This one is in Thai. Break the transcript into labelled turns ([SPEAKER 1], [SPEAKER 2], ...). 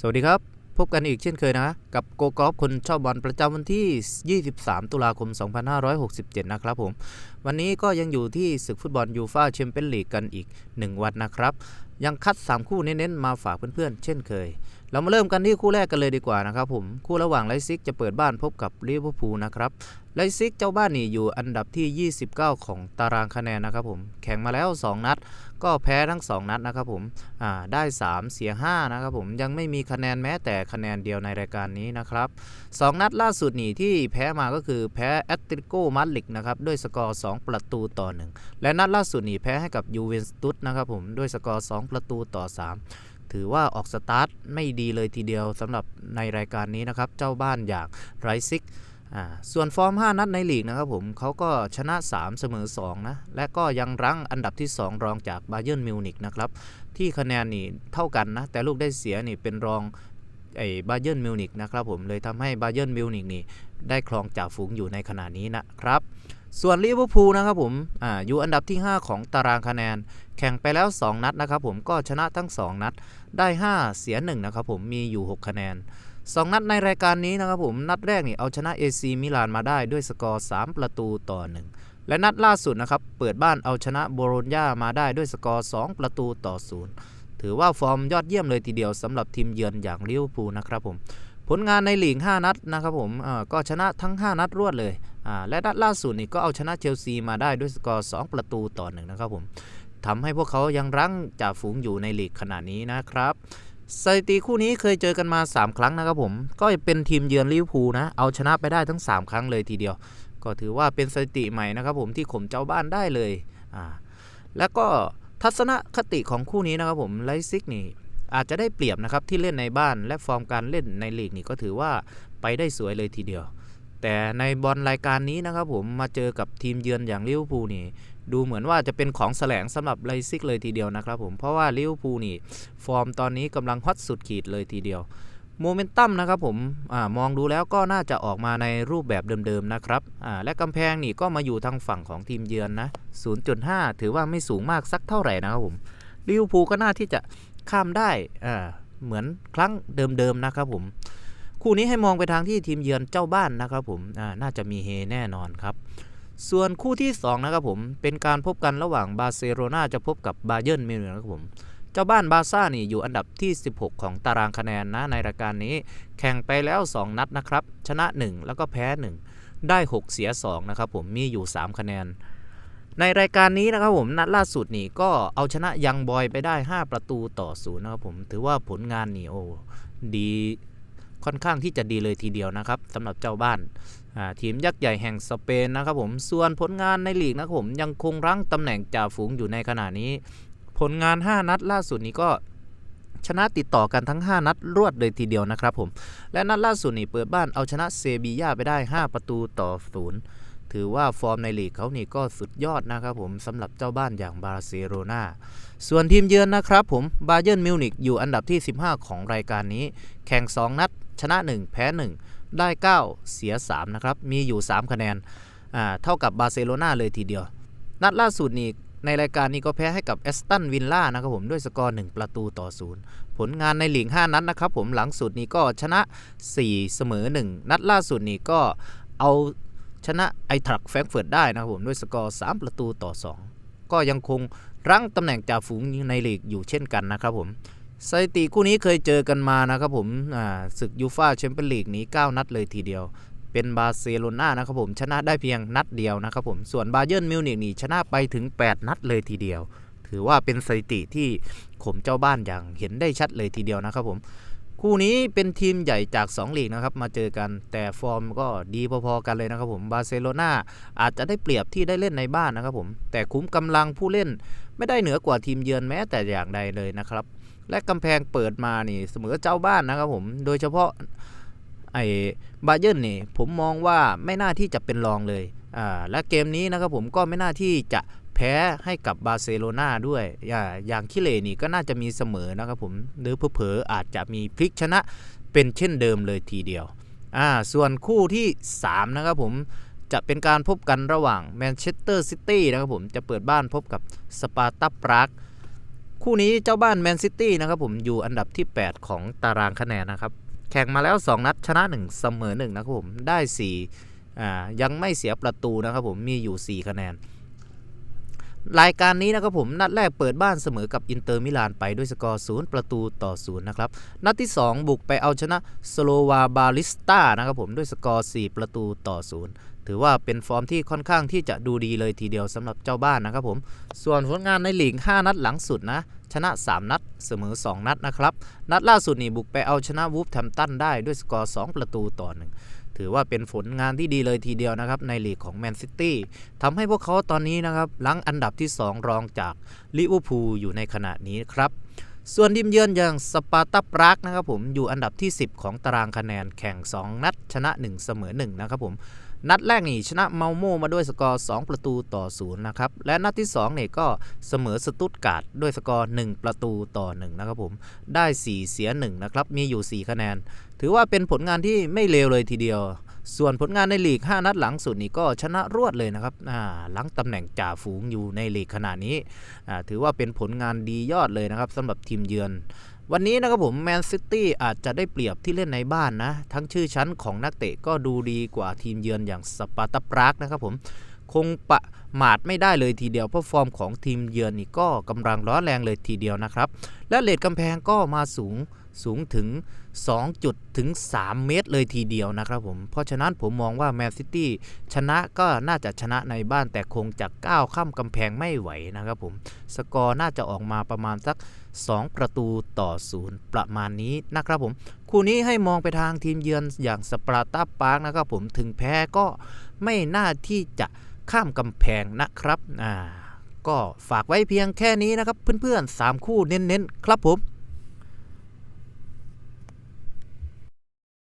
[SPEAKER 1] สวัสดีครับ พบกันอีกเช่นเคยนะ กับโกกอล์ฟคนชอบบอลประจำวันที่ 23 ตุลาคม 2567 นะครับผม วันนี้ก็ยังอยู่ที่ศึกฟุตบอลยูฟ่าแชมเปี้ยนลีกกันอีก 1 วันนะครับ ยังคัด 3 คู่เน้นๆ มาฝากเพื่อนๆ เช่นเคย เรามาเริ่มกันที่คู่แรกกันเลยดีกว่านะครับผม คู่ระหว่างไลซิกจะเปิดบ้านพบกับลิเวอร์พูลนะครับ ไลซิกเจ้าบ้านนี่อยู่อันดับที่ 29 ของตารางคะแนนนะครับผม แข่งมาแล้ว 2 นัด ก็แพ้ทั้ง 2 นัดนะครับผมอ่าได้ 3 เสีย 5 นะครับผม ยังไม่มีคะแนนแม้แต่คะแนนเดียวในรายการนี้นะครับ 2 นัดล่าสุดนี่ที่แพ้มาก็คือแพ้แอตติโกมาดริดนะครับ ด้วยสกอร์ 2 ประตูต่อ 1 และนัดล่าสุดนี่แพ้ให้กับยูเวนตุสนะครับผม ด้วยสกอร์ 2 ประตูต่อ 3 ถือว่าออกสตาร์ทไม่ดีเลยทีเดียวสำหรับในรายการนี้นะครับ เจ้าบ้านอย่างไรซิกอ่าส่วนฟอร์ม 5 นัดในลีกนะครับผมเขาก็ชนะ 3 เสมอ 2 นะ และก็ยังรั้งอันดับที่ 2 รองจากบาเยิร์นมิวนิกนะครับ ที่คะแนนนี่เท่ากันนะ แต่ลูกได้เสียนี่เป็นรองไอ้บาเยิร์นมิวนิกนะครับผมเลยทำให้บาเยิร์นมิวนิกนี่ได้ครองจ่าฝูงอยู่ในขณะนี้นะครับ ส่วนลิเวอร์พูลนะครับผมอ่าอยู่อันดับที่ 5 ของตารางคะแนน แข่งไปแล้ว 2 นัดนะครับผมก็ชนะทั้ง 2 นัดได้ 5 เสีย 1 นะครับผมมีอยู่ 6 คะแนนสองนัดในรายการนี้นะครับผมนัดแรกนี่เอาชนะ AC มิลานมาได้ด้วยสกอร์ 3 ประตูต่อ 1 และนัดล่าสุดนะครับเปิดบ้านเอาชนะโบโลญญามาได้ด้วยสกอร์ 2 ประตูต่อ 0 ถือว่าฟอร์มยอดเยี่ยมเลยทีเดียวสำหรับทีมเยือนอย่างลิเวอร์พูลนะครับผมผลงานในลีก 5 นัดนะครับผมก็ชนะทั้ง 5 นัดรวดเลย และนัดล่าสุดนี่ก็เอาชนะเชลซีมาได้ด้วยสกอร์ 2 ประตูต่อ1นะครับผมทำให้พวกเขายังรั้งจ่าฝูงอยู่ในลีกขณะนี้นะครับสถิติคู่นี้เคยเจอกันมา 3 ครั้งนะครับผม ก็เป็นทีมเยือนลิเวอร์พูลนะ เอาชนะไปได้ทั้ง 3 ครั้งเลยทีเดียว ก็ถือว่าเป็นสถิติใหม่นะครับผมที่ข่มเจ้าบ้านได้เลยอ่าแล้วก็ทัศนคติของคู่นี้นะครับผมไลซิกนี่อาจจะได้เปรียบนะครับที่เล่นในบ้านและฟอร์มการเล่นในลีกนี่ก็ถือว่าไปได้สวยเลยทีเดียว แต่ในบอลรายการนี้นะครับผมมาเจอกับทีมเยือนอย่างลิเวอร์พูลนี่ดูเหมือนว่าจะเป็นของแสลงสำหรับไลซิกเลยทีเดียวนะครับผมเพราะว่าลิเวอร์พูลนี่ฟอร์มตอนนี้กำลังฮอตสุดขีดเลยทีเดียวโมเมนตัมนะครับผมอมองดูแล้วก็น่าจะออกมาในรูปแบบเดิมๆนะครับและกำแพงนี่ก็มาอยู่ทางฝั่งของทีมเยือนนะ 0.5 ถือว่าไม่สูงมากสักเท่าไหร่นะครับผมลิเวอร์พูลก็น่าที่จะข้ามได้เหมือนครั้งเดิมๆนะครับผม คู่นี้ให้มองไปทางที่ทีมเยือนเจ้าบ้านนะครับผมน่าจะมีเฮแน่นอนครับ ส่วนคู่ที่ 2 นะครับผม เป็นการพบกันระหว่างบาร์เซโลนาจะพบกับบาเยิร์นมิวนิกนะครับผมเจ้าบ้านบาซ่านี่อยู่อันดับที่ 16 ของตารางคะแนนนะในรายการนี้ แข่งไปแล้ว 2 นัดนะครับ ชนะ 1 แล้วก็แพ้ 1 ได้ 6 เสีย 2 นะครับผมมีอยู่ 3 คะแนน ในรายการนี้นะครับผมนัดล่าสุดนี่ก็เอาชนะยังบอยไปได้ 5 ประตูต่อศูนย์นะครับผม ถือว่าผลงานนี่โอ้ดี ค่อนข้างที่จะดีเลยทีเดียวนะครับสำหรับเจ้าบ้านทีมยักษ์ใหญ่แห่งสเปนนะครับผมส่วนผลงานในลีกนะครับผมยังคงรั้งตำแหน่งจ่าฝูงอยู่ในขณะนี้ ผลงาน 5 นัดล่าสุดนี้ก็ชนะติดต่อกันทั้ง 5 นัดรวดเลยทีเดียวนะครับผม และนัดล่าสุดนี่เปิดบ้านเอาชนะเซบีย่าไปได้ 5 ประตูต่อศูนย์ถือว่าฟอร์มในลีกเขานี่ก็สุดยอดนะครับผมสำหรับเจ้าบ้านอย่างบาร์เซโลนาส่วนทีมเยือนนะครับผมบาเยิร์นมิวนิกอยู่อันดับที่ 15 ของรายการนี้ แข่ง 2 นัด ชนะ 1 แพ้ 1 ได้ 9 เสีย 3 นะครับ มีอยู่ 3 คะแนนเท่ากับบาร์เซโลนาเลยทีเดียว นัดล่าสุดนี่ในรายการนี้ก็แพ้ให้กับแอสตันวินล่านะครับผมด้วยสกอร์ 1 ประตูต่อ 0 ผลงานในหลีก 5 นัดนะครับผมหลังสุดนี้ก็ชนะ 4 เสมอ 1 นัดล่าสุดนี้ก็เอาชนะไอทรักแฟรงเฟิร์ตได้นะครับผมด้วยสกอร์ 3 ประตูต่อ 2 ก็ยังคงรั้งตำแหน่งจ่าฝูงในลีกอยู่เช่นกันนะครับผม สถิติคู่นี้เคยเจอกันมานะครับผมอ่าศึกยูฟาแชมเปี้ยนลีกนี้ 9 นัดเลยทีเดียว เป็นบาร์เซโลนานะครับผมชนะได้เพียงนัดเดียวนะครับผมส่วนบาเยิร์นมิวนิกนี่ชนะไปถึง 8 นัดเลยทีเดียว ถือว่าเป็นสถิติที่ข่มเจ้าบ้านอย่างเห็นได้ชัดเลยทีเดียวนะครับผมคู่นี้เป็นทีมใหญ่จาก 2 ลีกนะครับมาเจอกันแต่ฟอร์มก็ดีพอๆกันเลยนะครับผมบาร์เซโลนาอาจจะได้เปรียบที่ได้เล่นในบ้านนะครับผมแต่คุ้มกำลังผู้เล่นไม่ได้เหนือกว่าทีมเยือนแม้แต่อย่างใดเลยนะครับ และกำแพงเปิดมานี่เสมอเจ้าบ้านนะครับผม โดยเฉพาะไอ้บาเยิร์นนี่ผมมองว่าไม่น่าที่จะเป็นรองเลยอ่าและเกมนี้นะครับผมก็ไม่น่าที่จะแพ้ให้กับบาร์เซโลนาด้วยอ่าอย่างคิเลนี่ก็น่าจะมีเสมอนะครับผมหรือเผลอๆอาจจะมีพลิกชนะเป็นเช่นเดิมเลยทีเดียวอ่าส่วนคู่ที่ 3 นะครับผมจะเป็นการพบกันระหว่างแมนเชสเตอร์ซิตี้นะครับผมจะเปิดบ้านพบกับสปาร์ตาปราก คู่นี้เจ้าบ้านแมนซิตี้นะครับผมอยู่อันดับที่ 8 ของตารางคะแนนนะครับ แข่งมาแล้ว 2 นัดชนะ 1 เสมอ 1 นะครับผมได้4อ่ายังไม่เสียประตูนะครับผมมีอยู่ 4 คะแนน รายการนี้นะครับผมนัดแรกเปิดบ้านเสมอกับอินเตอร์มิลานไปด้วยสกอร์ 0 ประตูต่อ 0 นะครับ นัดที่ 2 บุกไปเอาชนะสโลวาบาลิสตานะครับผมด้วยสกอร์ 4 ประตูต่อ 0 ถือว่าเป็นฟอร์มที่ค่อนข้างที่จะดูดีเลยทีเดียวสำหรับเจ้าบ้านนะครับผม ส่วนผลงานในลีก 5 นัดหลังสุดนะ ชนะ 3 นัด เสมอ 2 นัดนะครับ นัดล่าสุดนี่บุกไปเอาชนะวูฟแทมตันได้ด้วยสกอร์ 2 ประตูต่อ1ถือว่าเป็นผลงานที่ดีเลยทีเดียวนะครับ ในลีกของแมนซิตี้ทำให้พวกเขาตอนนี้นะครับลังอันดับที่ 2 รองจากลิเวอร์พูลอยู่ในขณะนี้ครับส่วนทีมเยือนอย่างสปาร์ตาปรากนะครับผมอยู่อันดับที่ 10 ของตารางคะแนนแข่ง 2 นัดชนะ 1 เสมอ1นะครับผม นัดแรกนี่ชนะเมาโมมาด้วยสกอร์ 2 ประตูต่อ0นะครับ และนัดที่2เนี่ยก็เสมอสตุตการ์ดด้วยสกอร์ 1 ประตูต่อ1นะครับผมได้ 4 เสีย 1 นะครับ มีอยู่ 4 คะแนน ถือว่าเป็นผลงานที่ไม่เลวเลยทีเดียว ส่วนผลงานในลีก 5 นัดหลังสุดนี่ก็ชนะรวดเลยนะครับอ่าหลังตำแหน่งจ่าฝูงอยู่ในลีกขณะนี้ถือว่าเป็นผลงานดียอดเลยนะครับสำหรับทีมเยือน วันนี้นะครับผมแมนซิตี้อาจจะได้เปรียบที่เล่นในบ้านนะ ทั้งชื่อชั้นของนักเตะก็ดูดีกว่าทีมเยือนอย่างสปาร์ตาปรากนะครับผมคงประมาทไม่ได้เลยทีเดียวเพราะฟอร์มของทีมเยือนนี่ก็กำลังร้อนแรงเลยทีเดียวนะครับ และเลดกำแพงก็มาสูงสูงถึง 2 จุดถึง 3 เมตรเลยทีเดียวนะครับผม เพราะฉะนั้นผมมองว่าแมนซิตี้ชนะก็น่าจะชนะในบ้านแต่คงจะก้าวข้ามกำแพงไม่ไหวนะครับผม สกอร์น่าจะออกมาประมาณสัก 2 ประตูต่อศูนย์ประมาณนี้นะครับผม คู่นี้ให้มองไปทางทีมเยือนอย่างสปาร์ตาปาร์กนะครับผมถึงแพ้ก็ไม่น่าที่จะข้ามกำแพงนะครับอ่าก็ฝากไว้เพียงแค่นี้นะครับเพื่อนๆ 3 คู่เน้นๆ ครับผม